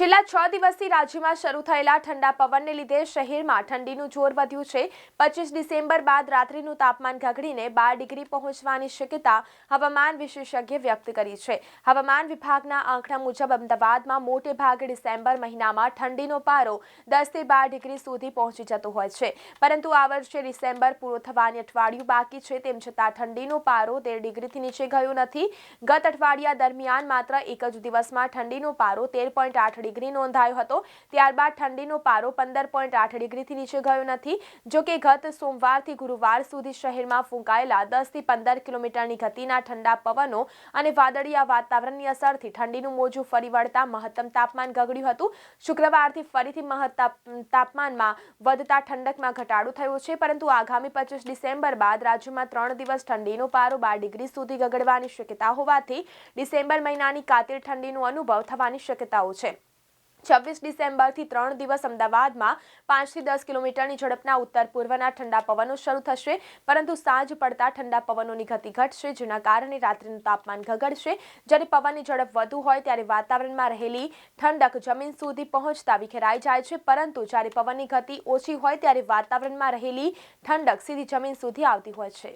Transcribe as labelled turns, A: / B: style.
A: છેલ્લા છ દિવસથી રાજ્યમાં શરૂ થયેલા ઠંડા પવનને લીધે શહેરમાં ઠંડીનું જોર વધ્યું છે. પચીસ ડિસેમ્બર બાદ રાત્રિનું તાપમાન ઘગડીને બાર ડિગ્રી પહોંચવાની શક્યતા હવામાન વિશેષજ્ઞે વ્યક્ત કરી છે. હવામાન વિભાગના આંકડા મુજબ અમદાવાદમાં મોટે ભાગે ડિસેમ્બર મહિનામાં ઠંડીનો પારો દસથી બાર ડિગ્રી સુધી પહોંચી જતો હોય છે. પરંતુ આ વર્ષે ડિસેમ્બર પૂરો થવાની અઠવાડિયું બાકી છે. તેમ છતાં ઠંડીનો પારો તેર ડિગ્રીથી નીચે ગયો નથી. ગત અઠવાડિયા દરમિયાન માત્ર એક જ દિવસમાં ઠંડીનો પારો તેર પોઈન્ટ આઠ ડિગ્રી નોંધાયો હતો. ત્યારબાદ ઠંડીનો પારો પંદર પોઈન્ટ આઠ ડિગ્રીથી નીચે ગયો નથી. જો કે ગત સોમવારથી ગુરુવાર સુધી શહેરમાં ફૂંકાયેલા દસથી પંદર કિલોમીટરની ગતિના ઠંડા પવનો અને વાદળિયા વાતાવરણની અસરથી ઠંડીનું મોજું ફરી વળતા મહત્તમ તાપમાન ગગડ્યું હતું. શુક્રવારથી ફરીથી મહત્તમ તાપમાનમાં વધતા ઠંડકમાં ઘટાડો થયો છે, પરંતુ આગામી પચીસ ડિસેમ્બર બાદ રાજ્યમાં ત્રણ દિવસ ઠંડીનો પારો બાર ડિગ્રી સુધી ગગડવાની શક્યતા હોવાથી ડિસેમ્બર મહિનાની કાતિલ ઠંડીનો અનુભવ થવાની શક્યતાઓ છે. છવ્વીસ ડિસેમ્બરથી ત્રણ દિવસ અમદાવાદમાં પાંચથી દસ કિલોમીટરની ઝડપના ઉત્તર પૂર્વના ઠંડા પવનો શરૂ થશે, પરંતુ સાંજ પડતા ઠંડા પવનોની ગતિ ઘટશે, જેના કારણે રાત્રિનું તાપમાન ઘગડશે જ્યારે પવનની ઝડપ વધુ હોય ત્યારે વાતાવરણમાં રહેલી ઠંડક જમીન સુધી પહોંચતા વિખેરાઈ જાય છે, પરંતુ જ્યારે પવનની ગતિ ઓછી હોય ત્યારે વાતાવરણમાં રહેલી ઠંડક સીધી જમીન સુધી આવતી હોય છે.